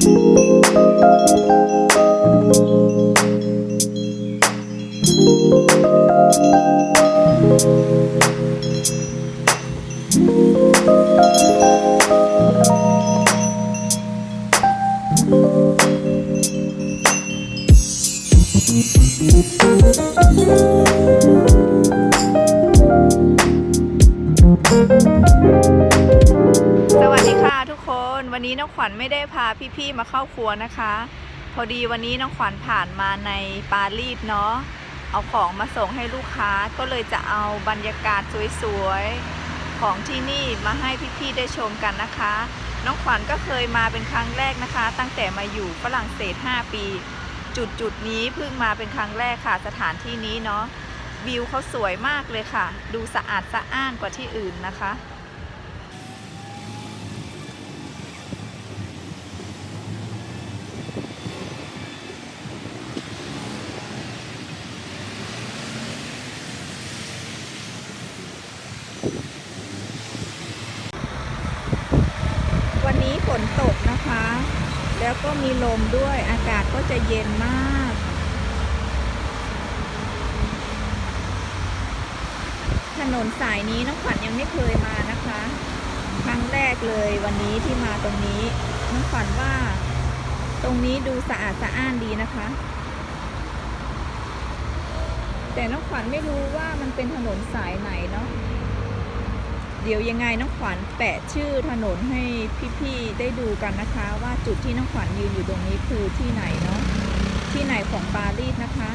ส วันนี้น้องขวัญไม่ได้พาพี่ๆมาเข้าครัวนะคะ พอดีวันนี้น้องขวัญผ่านมาในปารีสเนาะเอาของมาส่งให้ลูกค้าก็เลยจะเอาบรรยากาศสวยๆของที่นี่มาให้พี่ๆได้ชมกันนะคะ น้องขวัญก็เคยมาเป็นครั้งแรกนะคะ ตั้งแต่มาอยู่ฝรั่งเศส 5 ปี จุดจุดนี้เพิ่งมาเป็นครั้งแรกค่ะ สถานที่นี้เนาะวิวเขาสวยมากเลยค่ะ ดูสะอาดสะอ้านกว่าที่อื่นนะคะ วันนี้ฝนตกนะคะ แล้วก็มีลมด้วยอากาศก็จะเย็นมาก ถนนสายนี้น้องขวัญยังไม่เคยมานะคะ ครั้งแรกเลยวันนี้ที่มาตรงนี้น้องขวัญว่า ตรงนี้ดูสะอาดสะอ้านดีนะคะ แต่น้องขวัญไม่รู้ว่ามันเป็นถนนสายไหนเนาะ เดี๋ยวยังไงน้องขวัญแปะชื่อถนนให้พี่ๆได้ดูกันนะคะ ว่าจุดที่น้องขวัญยืนอยู่ตรงนี้คือที่ไหนเนาะที่ไหนของปารีสนะคะ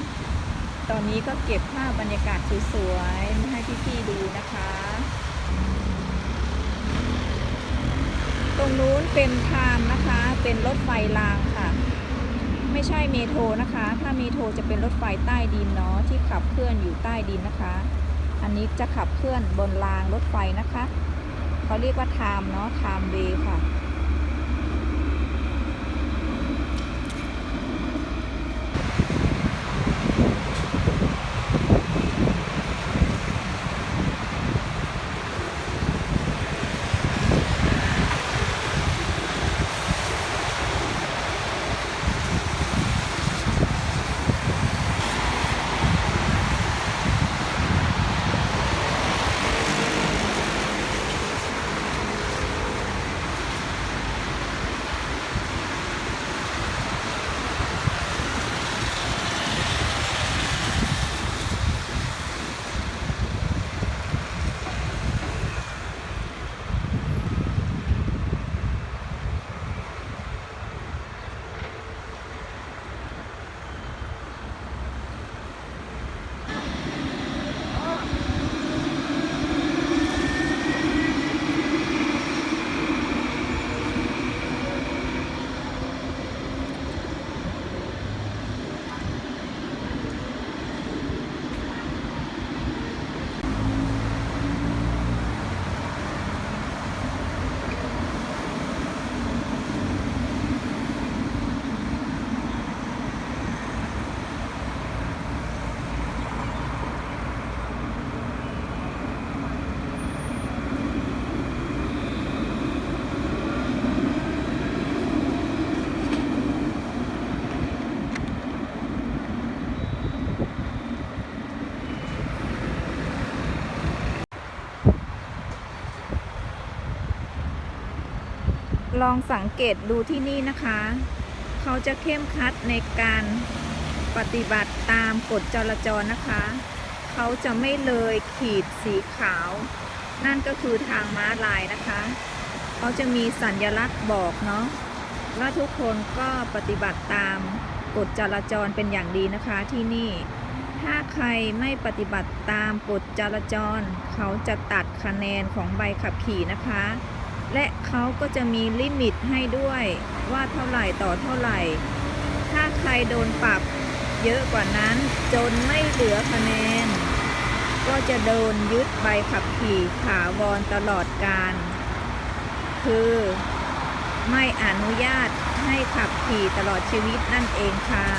ตอนนี้ก็เก็บภาพบรรยากาศสวยๆมาให้พี่ๆดูนะคะ ตรงนู้นเป็นทามนะคะ เป็นรถไฟรางค่ะ ไม่ใช่เมโทรนะคะ ถ้าเมโทรจะเป็นรถไฟใต้ดินเนาะที่ขับเคลื่อนอยู่ใต้ดินนะคะ อันนี้จะขับเคลื่อนบนรางรถไฟนะคะ เขาเรียกว่าไทม์เนาะไทม์เวย์ค่ะ ลองสังเกตดูที่นี่นะคะ เขาจะเข้มคัดในการปฏิบัติตามกฎจราจรนะคะ เขาจะไม่เลยขีดสีขาว นั่นก็คือทางม้าลายนะคะ เขาจะมีสัญลักษณ์บอกเนาะว่าทุกคนก็ปฏิบัติตามกฎจราจรเป็นอย่างดีนะคะที่นี่ ถ้าใครไม่ปฏิบัติตามกฎจราจร เขาจะตัดคะแนนของใบขับขี่นะคะ และเขาก็จะมีลิมิตให้ด้วยว่าเท่าไหร่ต่อเท่าไหร่ ถ้าใครโดนปรับเยอะกว่านั้นจนไม่เหลือคะแนน ก็จะโดนยึดใบขับขี่ถาวรตลอดการ คือไม่อนุญาตให้ขับขี่ตลอดชีวิตนั่นเองค่ะ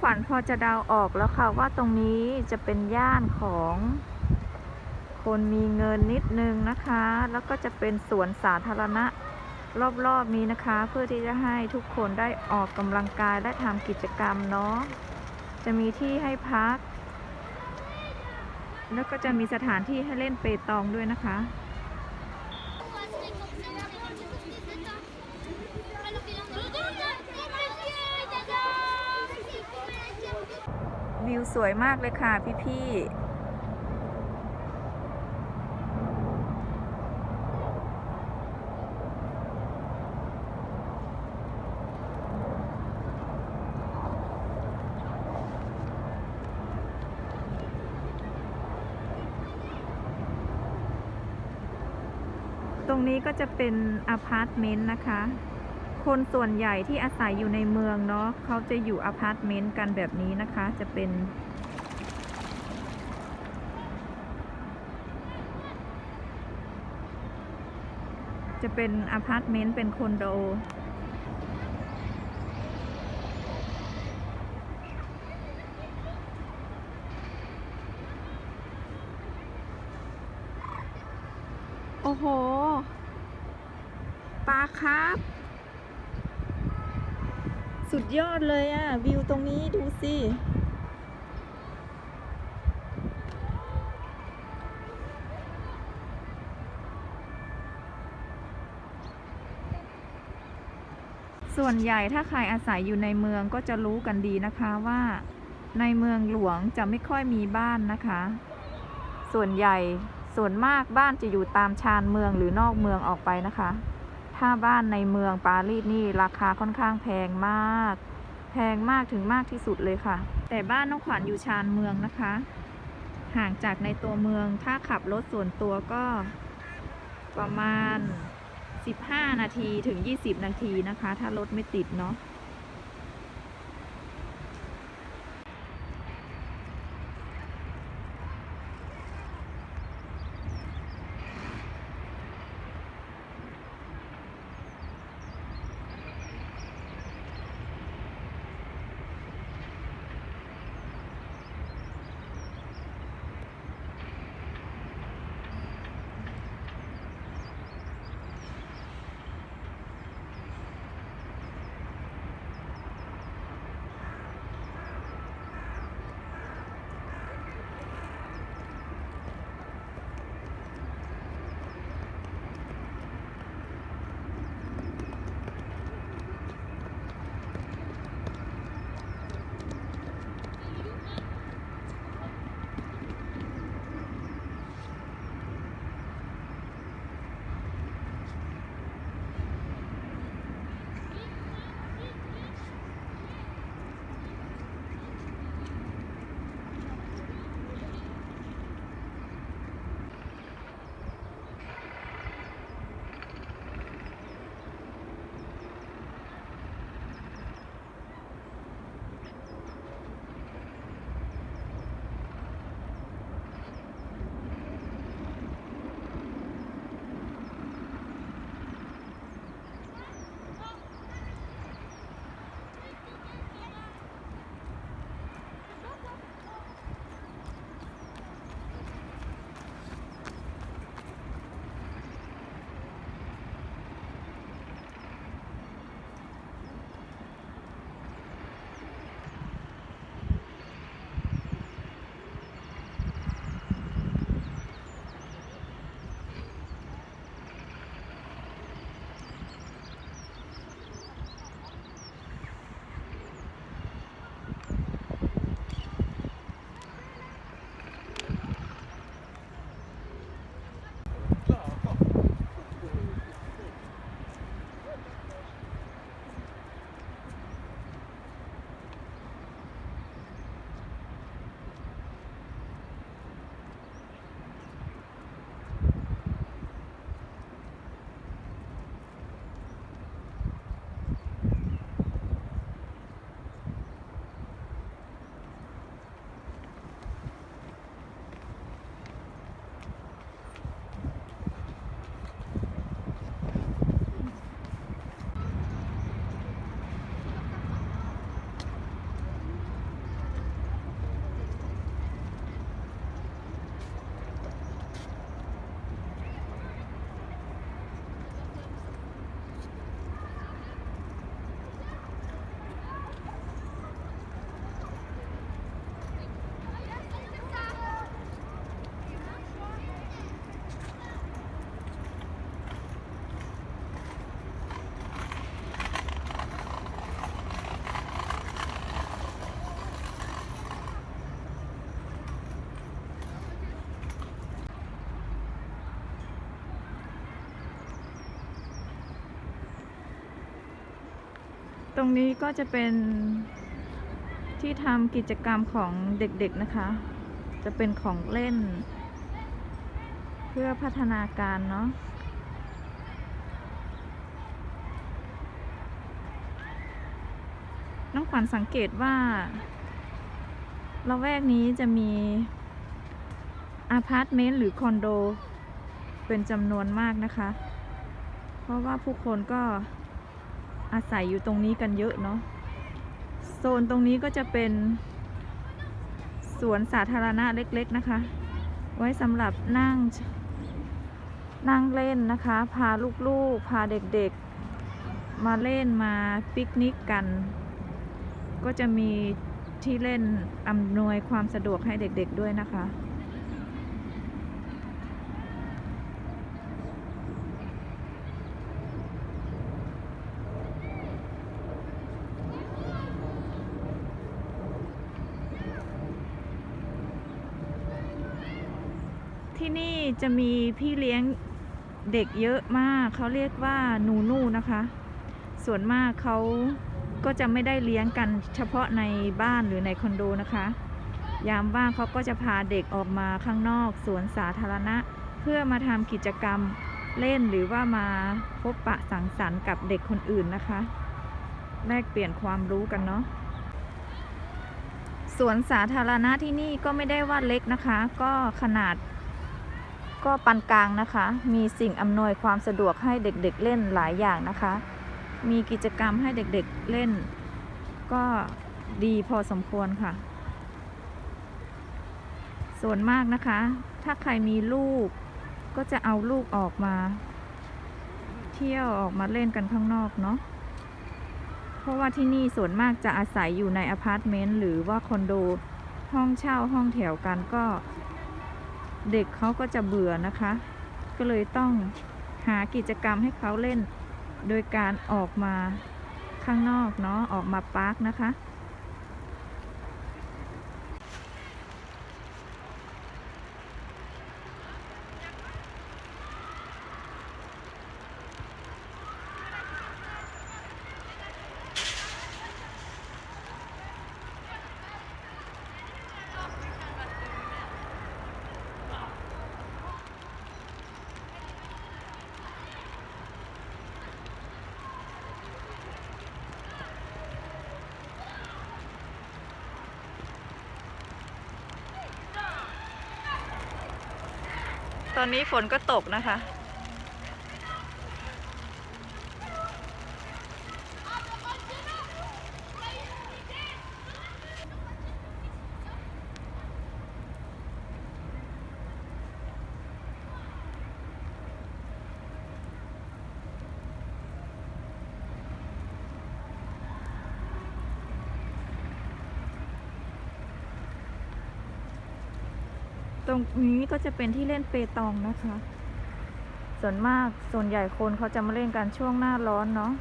ขวัญพอจะเดาออกแล้วค่ะว่าตรงนี้จะเป็นย่านของคนมีเงินนิดนึงนะคะ แล้วก็จะเป็นสวนสาธารณะรอบๆนี้นะคะ เพื่อที่จะให้ทุกคนได้ออกกำลังกายและทำกิจกรรมเนาะ จะมีที่ให้พัก แล้วก็จะมีสถานที่ให้เล่นเปตองด้วยนะคะ วิวสวยมากเลยค่ะพี่ๆตรงนี้ก็จะเป็นอพาร์ตเมนต์นะคะ คนส่วนใหญ่ที่อาศัยอยู่ในเมืองเนาะเขาจะอยู่อพาร์ตเมนต์กันแบบนี้นะคะ จะเป็น จะเป็นอพาร์ตเมนต์เป็นคอนโดโอ้โห ปลาครับ สุดยอดเลยอะวิวตรงนี้ดูสิ ส่วนใหญ่ถ้าใครอาศัยอยู่ในเมืองก็จะรู้กันดีนะคะว่า ในเมืองหลวงจะไม่ค่อยมีบ้านนะคะ ส่วนใหญ่ส่วนมากบ้านจะอยู่ตามชานเมืองหรือนอกเมืองออกไปนะคะ ถ้าบ้านในเมืองปารีสนี่ราคาค่อนข้างแพงมาก แพงมากถึงมากที่สุดเลยค่ะ แต่บ้านน้องขวัญอยู่ชานเมืองนะคะ ห่างจากในตัวเมืองถ้าขับรถส่วนตัวก็ประมาณ 15 นาทีถึง 20 นาทีนะคะ ถ้ารถไม่ติดเนาะ รงนี้ก็จะเป็นที่ทำกิจกรรมของเด็กๆนะคะ จะเป็นของเล่น เพื่อพัฒนาการเนาะน้องขวัญสังเกตว่าละแวกนี้จะมีอาพาร์ตเมนต์หรือคอนโด เป็นจำนวนมากนะคะ เพราะว่าผู้คนก็ อาศัยอยู่ตรงนี้กันเยอะเนาะโซนตรงนี้ก็จะเป็นสวนสาธารณะเล็กๆนะคะ ไว้สำหรับนั่งนั่งเล่นนะคะ พาลูกๆ พาเด็กๆ มาเล่นมาปิกนิกกัน ก็จะมีที่เล่นอำนวยความสะดวกให้เด็กๆด้วยนะคะ ที่นี่จะมีพี่เลี้ยงเด็กเยอะมากเขาเรียกว่าหนูนูนะคะ ส่วนมากเขาก็จะไม่ได้เลี้ยงกันเฉพาะในบ้านหรือในคอนโดนะคะ ยามว่างเขาก็จะพาเด็กออกมาข้างนอกสวนสาธารณะ เพื่อมาทำกิจกรรมเล่นหรือว่ามาพบปะสังสรรค์กับเด็กคนอื่นนะคะ แลกเปลี่ยนความรู้กันเนาะสวนสาธารณะที่นี่ก็ไม่ได้ว่าเล็กนะคะ ก็ขนาด ก็ปานกลางนะคะ มีสิ่งอำนวยความสะดวกให้เด็กๆเล่นหลายอย่างนะคะ มีกิจกรรมให้เด็กๆเล่น ก็ดีพอสมควรค่ะ ส่วนมากนะคะ ถ้าใครมีลูก ก็จะเอาลูกออกมา เที่ยวออกมาเล่นกันข้างนอกเนาะ เพราะว่าที่นี่ส่วนมากจะอาศัยอยู่ในอพาร์ตเมนต์หรือว่าคอนโดห้องเช่าห้องแถวกันก็ เด็กเขาก็จะเบื่อนะคะ ก็เลยต้องหากิจกรรมให้เขาเล่น โดยการออกมาข้างนอกเนาะออกมาปาร์คนะคะ อนนี้ฝนก็ตกนะคะ ตรงนี้ก็จะเป็นที่เล่นเปตองนะคะ ส่วนมากส่วนใหญ่คนเขาจะมาเล่นกันช่วงหน้าร้อนเนาะ